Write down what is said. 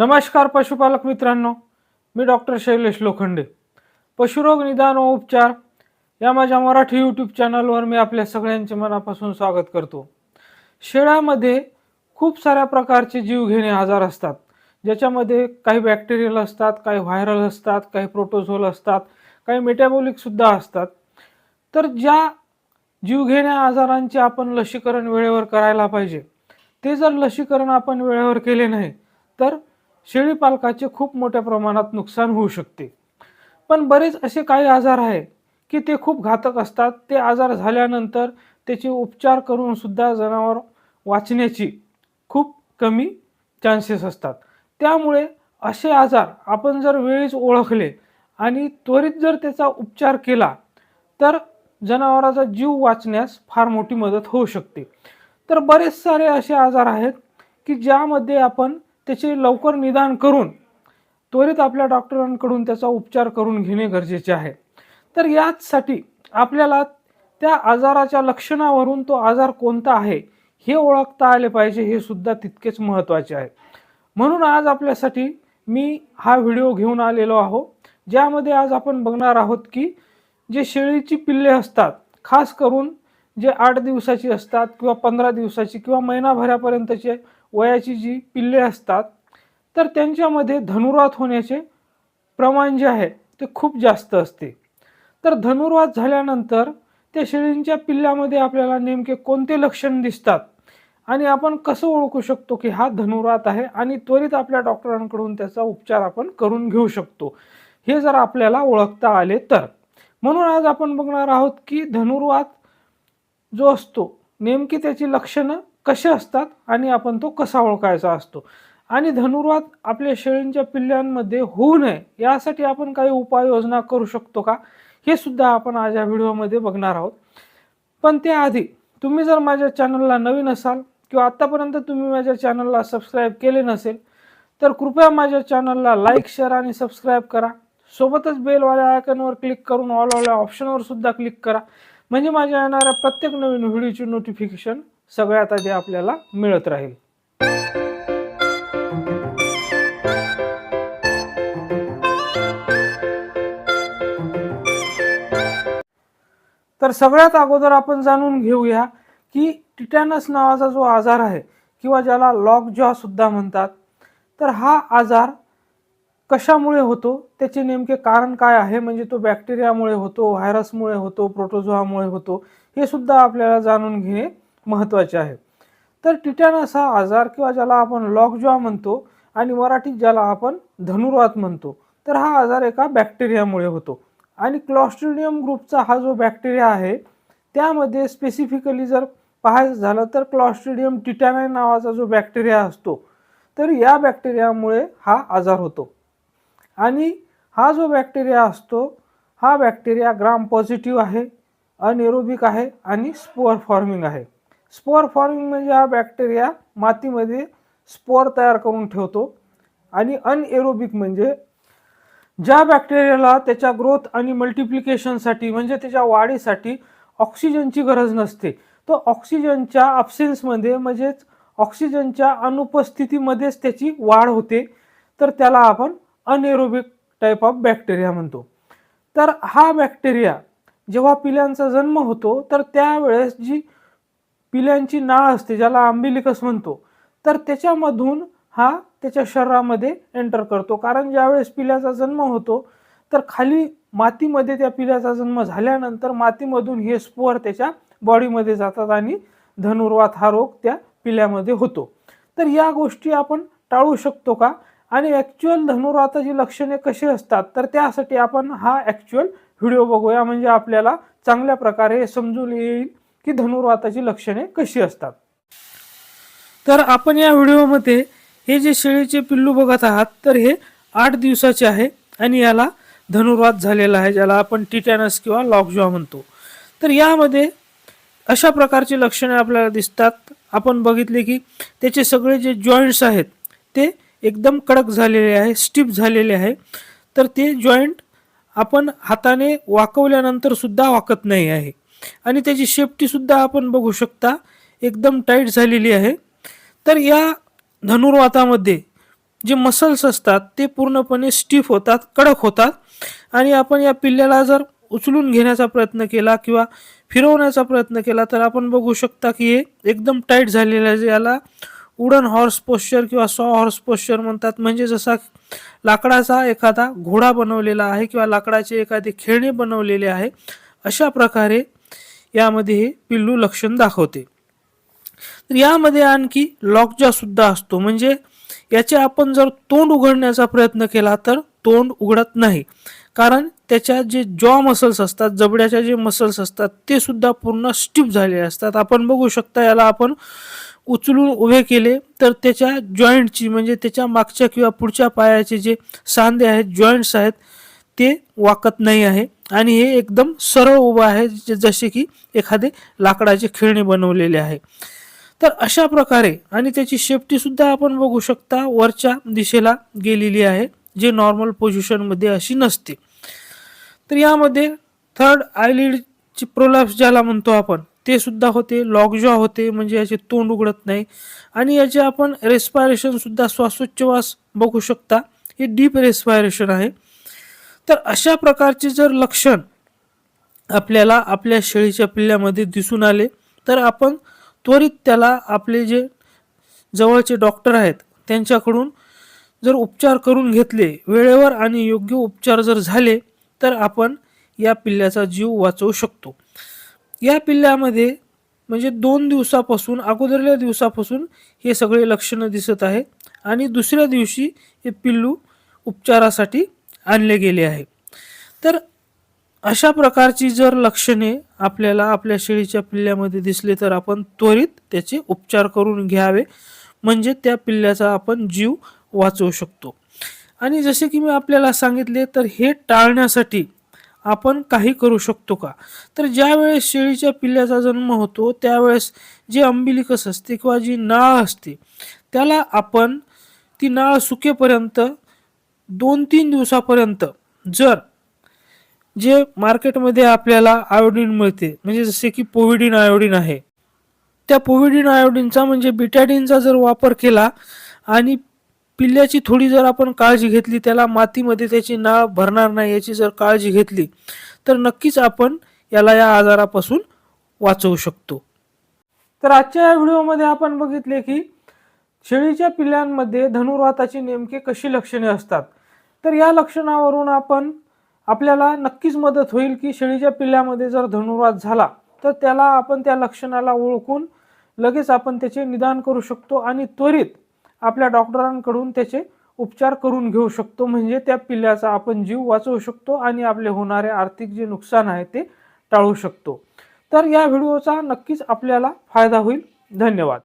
नमस्कार पशुपालक मित्रांनो मी डॉक्टर शैलेश लोखंडे. पशुरोग निदान व उपचार या माझ्या मराठी यूट्यूब चॅनलवर मी आपल्या सगळ्यांचे मनापासून स्वागत करतो. शेळ्यामध्ये खूप साऱ्या प्रकारचे जीवघेणे आजार असतात. ज्याच्यामध्ये काही बॅक्टेरियल असतात काही व्हायरल असतात काही प्रोटोझोल असतात काही मेटॅबॉलिकसुद्धा असतात. तर ज्या जीवघेण्या आजारांचे आपण लसीकरण वेळेवर करायला पाहिजे ते जर लसीकरण आपण वेळेवर केले नाही तर शेळी पालकाचे खूप मोठ्या प्रमाणात नुकसान होऊ शकते. पण बरेच असे काही आजार आहे की ते खूप घातक असतात. ते आजार झाल्यानंतर त्याचे उपचार करून सुद्धा जनावर वाचण्याची खूप कमी चान्सेस असतात. त्यामुळे असे आजार आपण जर वेळीच ओळखले आणि त्वरित जर त्याचा उपचार केला तर जनावराचा जीव वाचण्यास फार मोठी मदत होऊ शकते. तर बरेच सारे असे आजार आहेत की ज्यामध्ये आपण त्याचे लवकर निदान करून त्वरित आपल्या डॉक्टरांकडून त्याचा उपचार करून घेणे गरजेचे आहे. तर याचसाठी आपल्याला त्या आजाराच्या लक्षणावरून तो आजार कोणता आहे हे ओळखता आले पाहिजे हे सुद्धा तितकेच महत्त्वाचे आहे. म्हणून आज आपल्यासाठी मी हा व्हिडिओ घेऊन आलेलो आहो ज्यामध्ये आज आपण बघणार आहोत की जे शेळीची पिल्ले असतात खास करून जे आठ दिवसाची असतात किंवा पंधरा दिवसाची किंवा महिनाभरापर्यंतचे वयाची जी पिल्ले असतात तर त्यांच्यामध्ये धनुर्वात होण्याचे प्रमाण जे आहे ते खूप जास्त असते. तर धनुर्वात झाल्यानंतर त्या शेळींच्या पिल्ल्यामध्ये आपल्याला नेमके कोणते लक्षण दिसतात? आणि आपण कसं ओळखू शकतो की हा धनुर्वात आहे आणि त्वरित आपल्या डॉक्टरांकडून त्याचा उपचार आपण करून घेऊ शकतो? हे जर आपल्याला ओळखता आले तर. म्हणून आज आपण बघणार आहोत की धनुर्वात जो असतो नेमकी त्याची लक्षणं कसे असतात आणि आपण तो कसा ओळखायचा असतो? आणि धनुर्वात आपल्या शेळींच्या पिल्ल्यांमध्ये होऊ नये यासाठी आपण काही उपाययोजना करू शकतो का? हे सुद्धा आपण आज या व्हिडिओमध्ये बघणार आहोत. पण त्याआधी तुम्ही जर माझ्या चॅनलला नवीन असाल किंवा आत्तापर्यंत तुम्ही माझ्या चॅनलला सबस्क्राईब केले नसेल तर कृपया माझ्या चॅनलला लाईक शेअर आणि सबस्क्राईब करा. सोबतच बेलवाल्या आयकनवर क्लिक करून ऑल ऑल ऑप्शनवर सुद्धा क्लिक करा. म्हणजे माझ्या येणाऱ्या प्रत्येक नवीन व्हिडिओची नोटिफिकेशन सगळ्यात आधी आपल्याला मिळत राहील. तर सगळ्यात अगोदर आपण जाणून घेऊया की टिटॅनस नावाचा जो आजार आहे किंवा ज्याला लॉक जॉ सुद्धा म्हणतात तर हा आजार कशामुळे होतो? त्याचे नेमके कारण काय आहे? म्हणजे तो बॅक्टेरियामुळे होतो व्हायरसमुळे होतो प्रोटोझोआमुळे होतो हे सुद्धा आपल्याला जाणून घेणे महत्त्वाचे आहे. तर टिटॅनस हा आजार किंवा ज्याला आपण लॉकजॉ म्हणतो आणि मराठीत ज्याला आपण धनुर्वात म्हणतो तर हा आजार एका बॅक्टेरियामुळे होतो. आणि क्लॉस्ट्रिडियम ग्रुपचा हा जो बॅक्टेरिया आहे त्यामध्ये स्पेसिफिकली जर पाहायचं झालं तर क्लॉस्ट्रिडियम टिटॅनाय नावाचा जो बॅक्टेरिया असतो तर या बॅक्टेरियामुळे हा आजार होतो. आणि हा जो बॅक्टेरिया असतो हा बॅक्टेरिया ग्राम पॉझिटिव्ह आहे अनएरोबिक आहे आणि स्पोअर फॉर्मिंग आहे. स्पोअर फॉर्मिंग म्हणजे हा बॅक्टेरिया मातीमध्ये स्पोअर तयार करून ठेवतो आणि अनएरोबिक म्हणजे ज्या बॅक्टेरियाला त्याच्या ग्रोथ आणि मल्टिप्लिकेशनसाठी म्हणजे त्याच्या वाढीसाठी ऑक्सिजनची गरज नसते तो ऑक्सिजनच्या अब्सेन्समध्ये म्हणजेच ऑक्सिजनच्या अनुपस्थितीमध्येच त्याची वाढ होते तर त्याला आपण अनएरोबिक टाईप ऑफ बॅक्टेरिया म्हणतो. तर हा बॅक्टेरिया जेव्हा पिल्यांचा जन्म होतो तर त्यावेळेस जी पिल्यांची नाळ असते ज्याला आंबिलिकस म्हणतो. तर त्याच्यामधून हा त्याच्या शरीरामध्ये एंटर करतो. कारण ज्यावेळेस पिल्याचा जन्म होतो तर खाली मातीमध्ये त्या पिल्याचा जन्म झाल्यानंतर मातीमधून हे स्पोअर त्याच्या बॉडीमध्ये जातात आणि धनुर्वात हा रोग त्या पिल्यामध्ये होतो. तर या गोष्टी आपण टाळू शकतो का? आणि ॲक्च्युअल धनुर्वाताची लक्षणे कशी असतात? तर त्यासाठी आपण हा ॲक्च्युअल व्हिडिओ बघूया. म्हणजे आपल्याला चांगल्या प्रकारे समजून येईल. की धनुर्वाताची लक्षणे कशी असतात? तर आपण या व्हिडिओमध्ये हे जे शेळीचे पिल्लू बघत आहात तर हे आठ दिवसाचे आहे आणि याला धनुर्वात झालेला आहे ज्याला आपण टिटॅनस किंवा लॉकजॉ म्हणतो. तर यामध्ये अशा प्रकारची लक्षणे आपल्याला दिसतात. आपण बघितले की त्याचे सगळे जे जॉईंट्स आहेत ते एकदम कडक झालेले आहे स्टिप झालेले आहे. तर ते जॉईंट आपण हाताने वाकवल्यानंतर सुद्धा वाकत नाही आहे. आणि त्याची शेफ्टीसुद्धा आपण बघू शकता. एकदम टाईट झालेली आहे. तर या धनुर्वातामध्ये जे मसल्स असतात ते पूर्णपणे स्टिफ होतात कडक होतात. आणि आपण या पिल्ल्याला जर उचलून घेण्याचा प्रयत्न केला किंवा फिरवण्याचा प्रयत्न केला तर आपण बघू शकता की हे एकदम टाईट झालेलं आहे. याला उडन हॉर्स पोश्चर किंवा सॉ हॉर्स पोश्चर म्हणतात. म्हणजे जसा लाकडाचा एखादा घोडा बनवलेला आहे किंवा लाकडाचे एखादे खेळणे बनवलेले आहे अशा प्रकारे यामध्ये हे पिल्लू लक्षण दाखवते. तर यामध्ये आणखी लॉकजा सुद्धा असतो. म्हणजे याचे आपण जर तोंड उघडण्याचा प्रयत्न केला तर तोंड उघडत नाही. कारण त्याच्या जे जॉ मसल्स असतात जबड्याच्या जे मसल्स असतात ते सुद्धा पूर्ण स्टिफ झालेले असतात. आपण बघू शकता याला आपण उचलून उभे केले तर त्याच्या जॉईंटची म्हणजे त्याच्या मागच्या किंवा पुढच्या पायाचे जे सांधे आहेत जॉईंट्स आहेत ते वाकत नाही आहे. आणि हे एकदम सरळ उभं आहे जसे की एखादे लाकडाचे खेळणे बनवलेले आहे. तर अशा प्रकारे आणि त्याची शेफ्टी सुद्धा आपण बघू शकता वरच्या दिशेला गेलेली आहे जे नॉर्मल पोझिशनमध्ये अशी नसते. तर यामध्ये थर्ड आयलिडची प्रोलॅप्स ज्याला म्हणतो आपण ते सुद्धा होते लॉकजॉ होते म्हणजे याचे तोंड उघडत नाही. आणि याचे आपण रेस्पायरेशन सुद्धा श्वासोच्छवास बघू शकता हे डीप रेस्पायरेशन आहे. तर अशा प्रकारचे जर लक्षण आपल्याला आपल्या शेळीच्या पिल्ल्यामध्ये दिसून आले तर आपण त्वरित त्याला आपले जे जवळचे डॉक्टर आहेत त्यांच्याकडून जर उपचार करून घेतले वेळेवर आणि योग्य उपचार जर झाले तर आपण या पिल्ल्याचा जीव वाचवू शकतो. या पिल्ल्यामध्ये म्हणजे दोन दिवसापासून अगोदरल्या दिवसापासून हे सगळे लक्षणं दिसत आहे आणि दुसऱ्या दिवशी हे पिल्लू उपचारासाठी आणले गेले आहे. तर अशा प्रकारची जर लक्षणे आपल्याला आपल्या शेळीच्या पिल्ल्यामध्ये दिसले तर आपण त्वरित त्याचे उपचार करून घ्यावे. म्हणजे त्या पिल्ल्याचा आपण जीव वाचवू शकतो. आणि जसे की मी आपल्याला सांगितले तर हे टाळण्यासाठी आपण काही करू शकतो का? तर ज्यावेळेस शेळीच्या पिल्ल्याचा जन्म होतो त्यावेळेस जे अंबिलिकस असते किंवा जी नाळ असते त्याला आपण ती नाळ सुकेपर्यंत दोन तीन दिवसापर्यंत जर जे मार्केटमध्ये आपल्याला आयोडीन मिळते म्हणजे जसे की पोव्हिडिन आयोडीन आहे त्या पोव्हिडिन आयोडीनचा म्हणजे बिटॅडिनचा जर वापर केला आणि पिल्ल्याची थोडी जर आपण काळजी घेतली त्याला मातीमध्ये त्याची नाळ भरणार नाही याची जर काळजी घेतली तर नक्कीच आपण याला या आजारापासून वाचवू शकतो. तर आजच्या या व्हिडिओमध्ये आपण बघितले की शेळीच्या पिल्लांमध्ये धनुर्वाताची नेमके कशी लक्षणे असतात? तर या लक्षणावरून आपण आपल्याला नक्कीच मदत होईल की शेळीच्या पिल्ल्यामध्ये जर धनुर्वाद झाला तर त्याला आपण त्या लक्षणाला ओळखून लगेच आपण त्याचे निदान करू शकतो आणि त्वरित आपल्या डॉक्टरांकडून त्याचे उपचार करून घेऊ शकतो. म्हणजे त्या पिल्ल्याचा आपण जीव वाचवू शकतो आणि आपले होणारे आर्थिक जे नुकसान आहे ते टाळू शकतो. तर या व्हिडिओचा नक्कीच आपल्याला फायदा होईल. धन्यवाद.